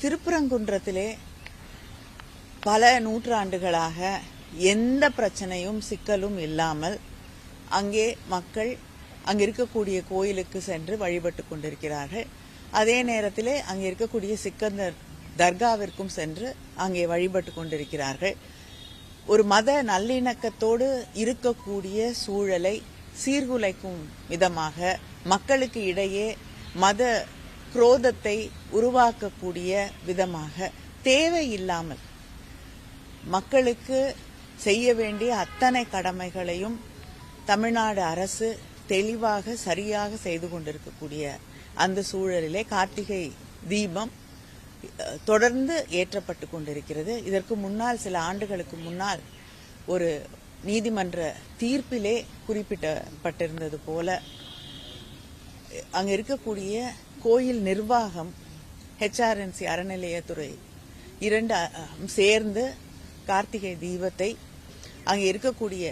திருப்பரங்குன்றத்திலே பல நூற்றாண்டுகளாக எந்த பிரச்சனையும் சிக்கலும் இல்லாமல் அங்கே மக்கள் அங்கே இருக்கக்கூடிய கோயிலுக்கு சென்று வழிபட்டு கொண்டிருக்கிறார்கள். அதே நேரத்திலே அங்கே இருக்கக்கூடிய சிக்கந்தர் தர்காவிற்கும் சென்று அங்கே வழிபட்டு கொண்டிருக்கிறார்கள். ஒரு மத நல்லிணக்கத்தோடு இருக்கக்கூடிய சூழலை சீர்குலைக்கும் விதமாக மக்களுக்கு இடையே மத குரோதத்தை உருவாக்கக்கூடிய விதமாக தேவையில்லாமல் மக்களுக்கு செய்ய வேண்டிய அத்தனை கடமைகளையும் தமிழ்நாடு அரசு தெளிவாக சரியாக செய்து கொண்டிருக்கக்கூடிய அந்த சூழலிலே கார்த்திகை தீபம் தொடர்ந்து ஏற்றப்பட்டு கொண்டிருக்கிறது. இதற்கு முன்னால் சில ஆண்டுகளுக்கு முன்னால் ஒரு நீதிமன்ற தீர்ப்பிலே குறிப்பிடப்பட்டிருந்தது போல அங்க இருக்கக்கூடிய கோயில் நிர்வாகம் ஹெச்ஆர்என்சி அறநிலையத்துறை இரண்டு சேர்ந்து கார்த்திகை தீபத்தை அங்கே இருக்கக்கூடிய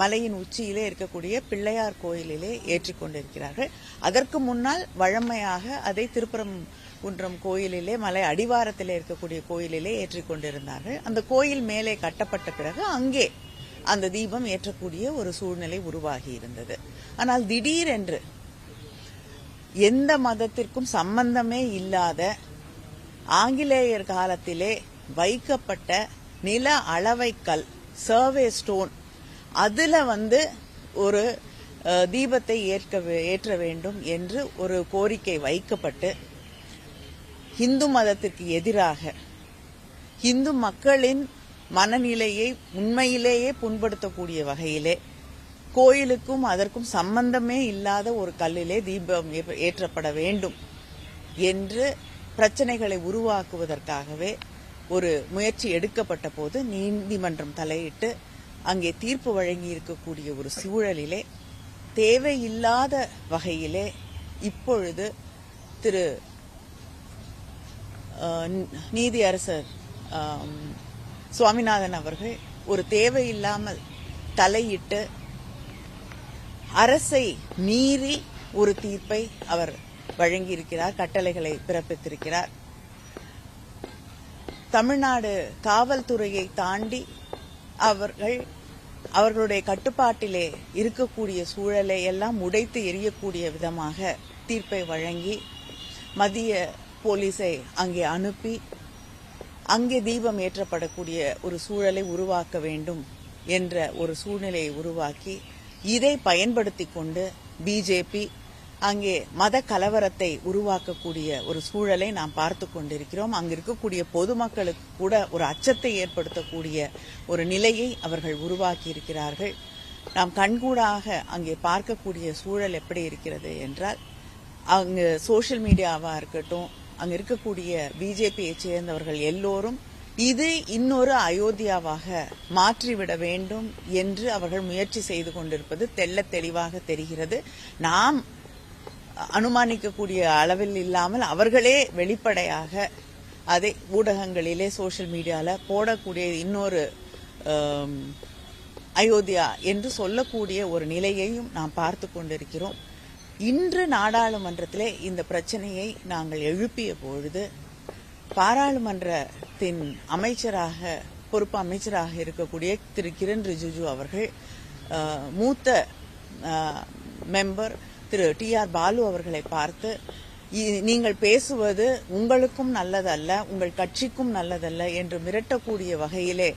மலையின் உச்சியிலே இருக்கக்கூடிய பிள்ளையார் கோயிலிலே ஏற்றிக்கொண்டிருக்கிறார்கள் அதற்கு முன்னால் வழமையாக அதை திருப்பரங்குன்றம் கோயிலிலே மலை அடிவாரத்திலே இருக்கக்கூடிய கோயிலிலே ஏற்றிக்கொண்டிருந்தார்கள் அந்த கோயில் மேலே கட்டப்பட்ட பிறகு அங்கே அந்த தீபம் ஏற்றக்கூடிய ஒரு சூழ்நிலை உருவாகி இருந்தது. ஆனால் திடீரென்று எந்த மதத்திற்கும் சம்பந்தமே இல்லாத ஆங்கிலேயர் காலத்திலே வைக்கப்பட்ட நில அளவைக்கல் சர்வே ஸ்டோன் அதுல வந்து ஒரு தீபத்தை ஏற்க ஏற்ற வேண்டும் என்று ஒரு கோரிக்கை வைக்கப்பட்டு இந்து மதத்திற்கு எதிராக இந்து மக்களின் மனநிலையை உண்மையிலேயே புண்படுத்தக்கூடிய வகையிலே கோயிலுக்கும் அதற்கும் சம்பந்தமே இல்லாத ஒரு கல்லிலே தீபம் ஏற்றப்பட வேண்டும் என்று பிரச்சனைகளை உருவாக்குவதற்காகவே ஒரு முயற்சி எடுக்கப்பட்ட போது நீதிமன்றம் தலையிட்டு அங்கே தீர்ப்பு வழங்கி இருக்கக்கூடிய ஒரு சூழலிலே தேவையில்லாத வகையிலே இப்பொழுது திரு நீதியரசர் சுவாமிநாதன் அவர்கள் ஒரு தேவையில்லாமல் தலையிட்டு அரசை மீறி ஒரு தீர்ப்பை அவர் வழங்கியிருக்கிறார் கட்டளைகளை பிறப்பித்திருக்கிறார். தமிழ்நாடு காவல்துறையை தாண்டி அவர்கள் அவர்களுடைய கட்டுப்பாட்டிலே இருக்கக்கூடிய சூழலை எல்லாம் உடைத்து எரியக்கூடிய விதமாக தீர்ப்பை வழங்கி மத்திய போலீஸை அங்கே அனுப்பி அங்கே தீபம் ஏற்றப்படக்கூடிய ஒரு சூழலை உருவாக்க வேண்டும் என்ற ஒரு சூழ்நிலையை உருவாக்கி இதை பயன்படுத்தி கொண்டு பிஜேபி அங்கே மத கலவரத்தை உருவாக்கக்கூடிய ஒரு சூழலை நாம் பார்த்து கொண்டிருக்கிறோம். அங்கு இருக்கக்கூடிய பொதுமக்களுக்கு கூட ஒரு அச்சத்தை ஏற்படுத்தக்கூடிய ஒரு நிலையை அவர்கள் உருவாக்கி இருக்கிறார்கள் நாம் கண்கூடாக அங்கே பார்க்கக்கூடிய சூழல் எப்படி இருக்கிறது என்றால் அங்கு சோஷியல் மீடியாவா இருக்கட்டும் அங்க இருக்கக்கூடிய பிஜேபியை சேர்ந்தவர்கள் எல்லோரும் இது இன்னொரு அயோத்தியாவாக மாற்றிவிட வேண்டும் என்று அவர்கள் முயற்சி செய்து கொண்டிருப்பது தெள்ளத் தெளிவாக தெரிகிறது. நாம் அனுமானிக்கக்கூடிய அளவில் இல்லாமல் அவர்களே வெளிப்படையாக அதை ஊடகங்களிலே சோஷியல் மீடியாவில் போடக்கூடிய இன்னொரு அயோத்தியா என்று சொல்லக்கூடிய ஒரு நிலையையும் நாம் பார்த்து கொண்டிருக்கிறோம். இன்று நாடாளுமன்றத்திலே இந்த பிரச்சனையை நாங்கள் எழுப்பிய பொழுது பாராளுமன்றத்தின் அமைச்சராக பொறுப்பு அமைச்சராக இருக்கக்கூடிய திரு. கிரண் ரிஜிஜு அவர்கள் மூத்த member Thiru. T. R. Baalu அவர்களை பார்த்து நீங்கள் பேசுவது உங்களுக்கும் நல்லதல்ல உங்கள் கட்சிக்கும் நல்லதல்ல என்று மிரட்டக்கூடிய வகையிலே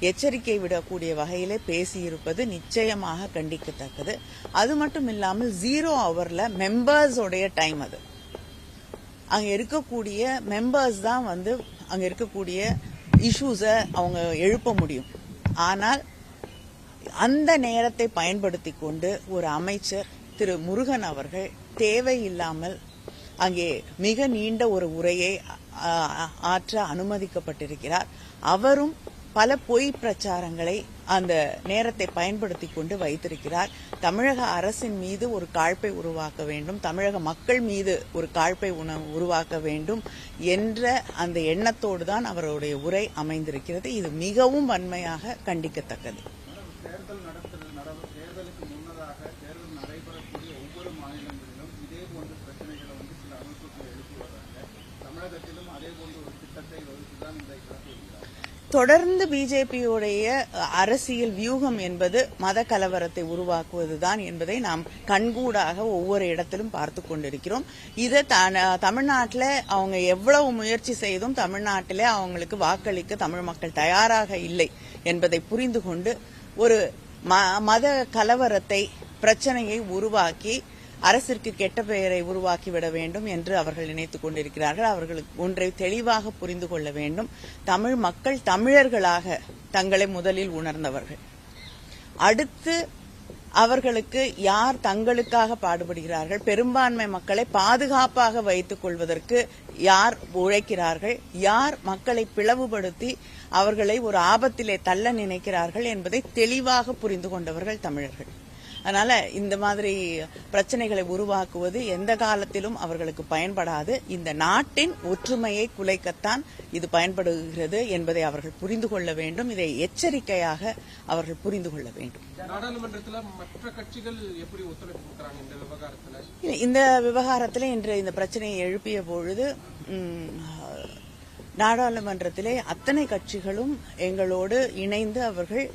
எச்சரிக்கை விடக்கூடிய வகையிலே பேசியிருப்பது நிச்சயமாக கண்டிக்கத்தக்கது. அது மட்டும் இல்லாமல் ஜீரோ அவர்ல மெம்பர்ஸோடைய டைம் அது. அங்க இருக்கக்கூடிய மெம்பர்ஸ் தான் வந்து அங்க இருக்கக்கூடிய இஷ்யூஸை அவங்க எழுப்ப முடியும். ஆனால் அந்த நேரத்தை பயன்படுத்தி கொண்டு ஒரு அமைச்சர் திரு முருகன் அவர்கள் தேவையில்லாமல் அங்கே மிக நீண்ட ஒரு உரையை ஆற்ற அனுமதிக்கப்பட்டிருக்கிறார். அவரும் பல பொய் பிரச்சாரங்களை அந்த நேரத்தை பயன்படுத்தி கொண்டு வைத்திருக்கிறார். தமிழக அரசின் மீது ஒரு காழ்ப்பை உருவாக்க வேண்டும். தமிழக மக்கள் மீது ஒரு காழ்ப்பை உருவாக்க வேண்டும் என்ற அந்த எண்ணத்தோடு தான் அவருடைய உரை அமைந்திருக்கிறது. இது மிகவும் வன்மையாக கண்டிக்கத்தக்கது. போன்ற தமிழகத்திலும் அதே ஒரு திட்டத்தை வகுத்துதான் இதை தொடர்ந்து பிஜேபியுடைய அரசியல் வியூகம் என்பது மத கலவரத்தை உருவாக்குவதுதான் என்பதை நாம் கண்கூடாக ஒவ்வொரு இடத்திலும் பார்த்து கொண்டிருக்கிறோம். இதை தமிழ்நாட்டில் அவங்க எவ்வளவு முயற்சி செய்தும் தமிழ்நாட்டிலே அவங்களுக்கு வாக்களிக்க தமிழ் மக்கள் தயாராக இல்லை என்பதை புரிந்து கொண்டு ஒரு ம- மத கலவரத்தை பிரச்சனையை உருவாக்கி அரசிற்கு கெட்ட பெயரை உருவாக்கிவிட வேண்டும் என்று அவர்கள் நினைத்துக் கொண்டிருக்கிறார்கள். அவர்களுக்கு ஒன்றை தெளிவாக புரிந்து கொள்ள வேண்டும். தமிழ் மக்கள் தமிழர்களாக தங்களை முதலில் உணர்ந்தவர்கள். அடுத்து அவர்களுக்கு யார் தங்களுக்காக பாடுபடுகிறார்கள்? பெரும்பான்மை மக்களை பாதுகாப்பாக வைத்துக் கொள்வதற்கு யார் உழைக்கிறார்கள்? யார் மக்களை பிளவுபடுத்தி அவர்களை ஒரு ஆபத்திலே தள்ள நினைக்கிறார்கள் என்பதை தெளிவாக புரிந்து கொண்டவர்கள் தமிழர்கள். அதனால இந்த மாதிரி பிரச்சனைகளை உருவாக்குவது எந்த காலத்திலும் அவர்களுக்கு பயன்படாது. இந்த நாட்டின் ஒற்றுமையை குலைக்கத்தான் இது பயன்படுகிறது என்பதை அவர்கள் புரிந்து கொள்ள வேண்டும். இதை எச்சரிக்கையாக அவர்கள் புரிந்து கொள்ள வேண்டும். நாடாளுமன்றத்துல மற்ற கட்சிகள் எப்படி ஒத்துழைப்பு கொடுக்கறாங்க இந்த விவகாரத்துல? இல்ல, இந்த விவகாரத்திலே இன்று இந்த பிரச்சனையை எழுப்பிய பொழுது நாடாளுமன்றத்திலே அத்தனை கட்சிகளும் எங்களோடு இணைந்து அவர்கள்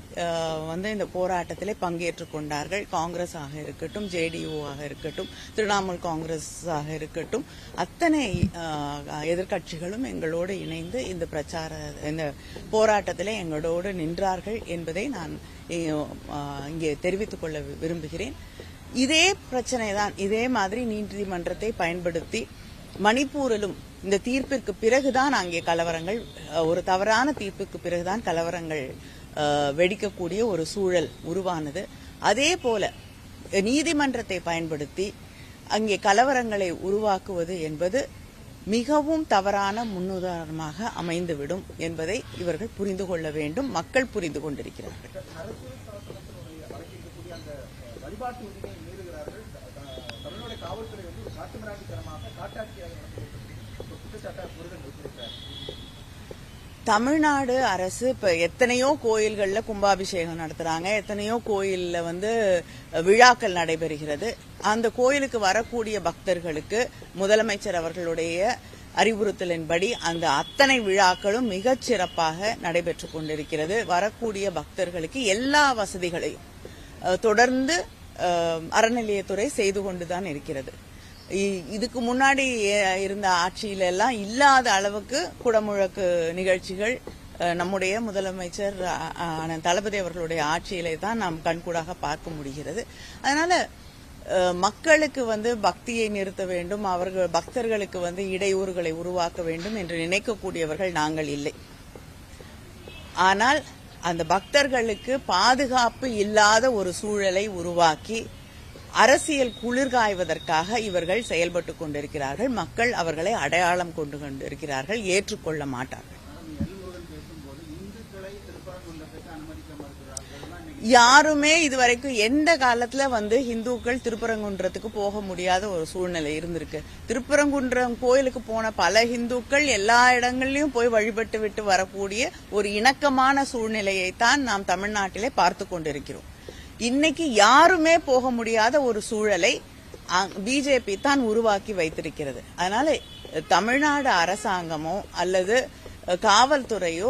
வந்து இந்த போராட்டத்திலே பங்கேற்றுக் கொண்டார்கள். காங்கிரஸ் ஆக இருக்கட்டும் ஜேடியு ஆக இருக்கட்டும் திரிணாமுல் காங்கிரஸ் ஆக இருக்கட்டும் அத்தனை எதிர்கட்சிகளும் எதிர்க்கட்சிகளும் எங்களோடு இணைந்து இந்த பிரச்சார இந்த போராட்டத்திலே எங்களோடு நின்றார்கள் என்பதை நான் இங்கே தெரிவித்துக் கொள்ள விரும்புகிறேன். இதே பிரச்சனை தான் இதே மாதிரி நீதிமன்றத்தை பயன்படுத்தி மணிப்பூரிலும் இந்த தீர்ப்பிற்கு பிறகுதான் அங்கே கலவரங்கள் ஒரு தவறான தீர்ப்புக்கு பிறகுதான் கலவரங்கள் வெடிக்கக்கூடிய ஒரு சூழல் உருவானது. அதே போல நீதிமன்றத்தை பயன்படுத்தி அங்கே கலவரங்களை உருவாக்குவது என்பது மிகவும் தவறான முன்னுதாரணமாக அமைந்துவிடும் என்பதை இவர்கள் புரிந்து கொள்ள வேண்டும் மக்கள் புரிந்து கொண்டிருக்கிறார்கள். வழிபாட்டு உரிமையை மீறுகிறார்கள். தமிழ்நாடு காவல்துறை வந்து காட்டுமிராண்டித்தனமாக காட்டாட்சியாக நடத்துகிறது ஒரு குற்றச்சாட்டை முருகன் வைத்திருக்கிறார் தமிழ்நாடு அரசு இப்ப எத்தனையோ கோயில்கள்ல கும்பாபிஷேகம் நடத்துறாங்க. எத்தனையோ கோயில்ல வந்து விழாக்கள் நடைபெறுகிறது. அந்த கோயிலுக்கு வரக்கூடிய பக்தர்களுக்கு முதலமைச்சர் அவர்களுடைய அறிவுறுத்தலின்படி அந்த அத்தனை விழாக்களும் மிகச் சிறப்பாக நடைபெற்றுக் கொண்டிருக்கிறது. வரக்கூடிய பக்தர்களுக்கு எல்லா வசதிகளையும் தொடர்ந்து அறநிலையத்துறை செய்து கொண்டுதான் இருக்கிறது. இதுக்கு முன்னாடி இருந்த ஆட்சியில எல்லாம் இல்லாத அளவுக்கு குடமுழக்கு நிகழ்ச்சிகள் நம்முடைய முதலமைச்சர் தளபதி அவர்களுடைய ஆட்சியிலே தான் நாம் கண்கூடாக பார்க்க முடிகிறது. அதனால மக்களுக்கு வந்து பக்தியை நிறுத்த வேண்டும் அவர்கள் பக்தர்களுக்கு வந்து இடையூறுகளை உருவாக்க வேண்டும் என்று நினைக்கக்கூடியவர்கள் நாங்கள் இல்லை. ஆனால் அந்த பக்தர்களுக்கு பாதுகாப்பு இல்லாத ஒரு சூழலை உருவாக்கி அரசியல் குளிர்காய்வதற்காக இவர்கள் செயல்பட்டுக் கொண்டிருக்கிறார்கள். மக்கள் அவர்களை அடையாளம் கொண்டு கொண்டிருக்கிறார்கள். ஏற்றுக்கொள்ள மாட்டார்கள். யாருமே இதுவரைக்கும் எந்த காலத்துல வந்து இந்துக்கள் திருப்பரங்குன்றத்துக்கு போக முடியாத ஒரு சூழ்நிலை இருந்திருக்கு. திருப்பரங்குன்றம் கோயிலுக்கு போன பல இந்துக்கள் எல்லா இடங்கள்லயும் போய் வழிபட்டு விட்டு வரக்கூடிய ஒரு இணக்கமான சூழ்நிலையை தான் நாம் தமிழ்நாட்டிலே பார்த்து கொண்டிருக்கிறோம். இன்னைக்கு யாருமே போக முடியாத ஒரு சூழலை பிஜேபி தான் உருவாக்கி வைத்திருக்கிறது. அதனால தமிழ்நாடு அரசாங்கமோ அல்லது காவல்துறையோ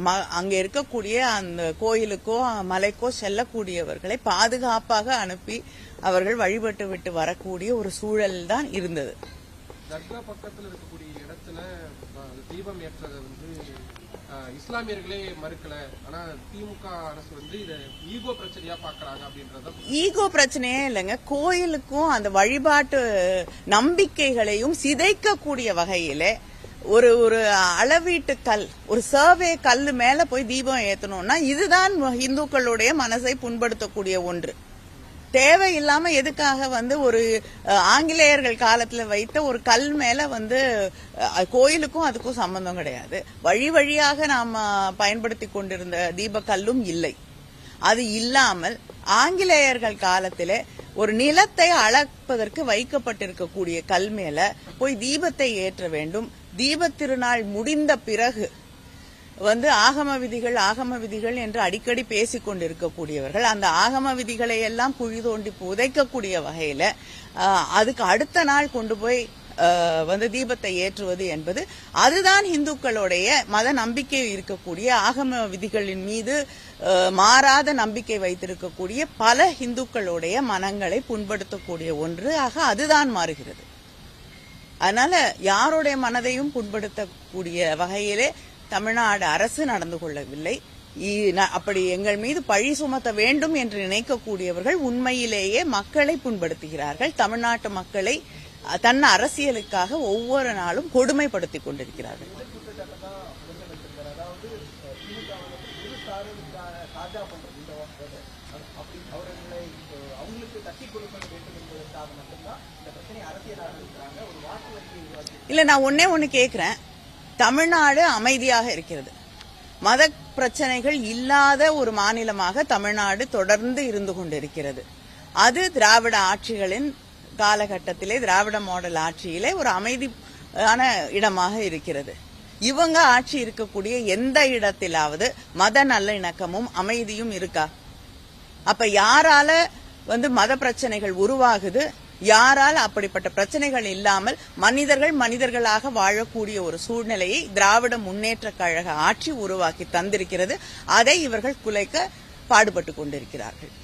ம- அங்க இருக்கக்கூடிய அந்த கோயிலுக்கோ மலைக்கோ செல்லக்கூடியவர்களை பாதுகாப்பாக அனுப்பி அவர்கள் வழிபட்டு விட்டு வரக்கூடிய ஒரு சூழல் தான் இருந்தது. தர்கா பக்கத்தில் இருக்கக்கூடிய இடத்துல தீபம் ஏற்றதை வந்து இஸ்லாமியர்களே மறுக்கல. ஆனா திமுக அரசு வந்து இதை ஈகோ பிரச்சனையா பாக்குறாங்க அப்படின்றத ஈகோ பிரச்சனையே இல்லைங்க. கோயிலுக்கும் அந்த வழிபாட்டு நம்பிக்கைகளையும் சிதைக்கக்கூடிய வகையில ஒரு ஒரு அளவீட்டு கல் ஒரு சர்வே கல் மேல போய் தீபம் ஏத்தணும்னா இதுதான் இந்துக்களுடைய மனசை புண்படுத்தக்கூடிய ஒன்று. தேவையில்லாம எதுக்காக வந்து ஒரு ஆங்கிலேயர்கள் காலத்துல வைத்த ஒரு கல் மேல வந்து கோயிலுக்கும் அதுக்கும் சம்பந்தம் கிடையாது. வழி வழியாக நாம பயன்படுத்தி கொண்டிருந்த தீபக்கல்லும் இல்லை. அது இல்லாமல் ஆங்கிலேயர்கள் காலத்திலே ஒரு நிலத்தை அளப்பதற்கு வைக்கப்பட்டிருக்கக்கூடிய கல் மேல போய் தீபத்தை ஏற்ற வேண்டும். தீபத் திருநாள் முடிந்த பிறகு வந்து ஆகம விதிகள் ஆகம விதிகள் என்று அடிக்கடி பேசிக் கொண்டிருக்கக்கூடியவர்கள் அந்த ஆகம விதிகளை எல்லாம் குழி தோண்டி புதைக்கக்கூடிய வகையில அதுக்கு அடுத்த நாள் கொண்டு போய் வந்து தீபத்தை ஏற்றுவது என்பது அதுதான் இந்துக்களுடைய மத நம்பிக்கை இருக்கக்கூடிய ஆகம விதிகளின் மீது அஹ், மாறாத நம்பிக்கை வைத்திருக்கக்கூடிய பல இந்துக்களுடைய மனங்களை புண்படுத்தக்கூடிய ஒன்று ஆக அதுதான் மாறுகிறது. அதனால யாருடைய மனதையும் புண்படுத்தக்கூடிய வகையிலே தமிழ்நாடு அரசு நடந்து கொள்ளவில்லை. அப்படி எங்கள் மீது பழி சுமத்த வேண்டும் என்று நினைக்கக்கூடியவர்கள் உண்மையிலேயே மக்களை புண்படுத்துகிறார்கள். தமிழ்நாட்டு மக்களை தன் அரசியலுக்காக ஒவ்வொரு நாளும் கொடுமைப்படுத்திக் கொண்டிருக்கிறார்கள். இல்ல நான் ஒன்னே ஒண்ணு கேக்குறேன். தமிழ்நாடு அமைதியாக இருக்கிறது. மத பிரச்சனைகள் இல்லாத ஒரு மாநிலமாக தமிழ்நாடு தொடர்ந்து இருந்து கொண்டிருக்கிறது. அது திராவிட ஆட்சிகளின் காலகட்டத்திலே திராவிட மாடல் ஆட்சியிலே ஒரு அமைதியான இடமாக இருக்கிறது. இவங்க ஆட்சி இருக்கக்கூடிய எந்த இடத்திலாவது மத நல்லிணக்கமும் அமைதியும் இருக்கா? அப்ப யாரால வந்து மத பிரச்சனைகள் உருவாகுது? யாரால் அப்படிப்பட்ட பிரச்சனைகள் இல்லாமல் மனிதர்கள் மனிதர்களாக வாழக்கூடிய ஒரு சூழ்நிலையை திராவிட முன்னேற்ற கழக ஆட்சி உருவாக்கி தந்திருக்கிறது. அதை இவர்கள் குலைக்க பாடுபட்டு கொண்டிருக்கிறார்கள்.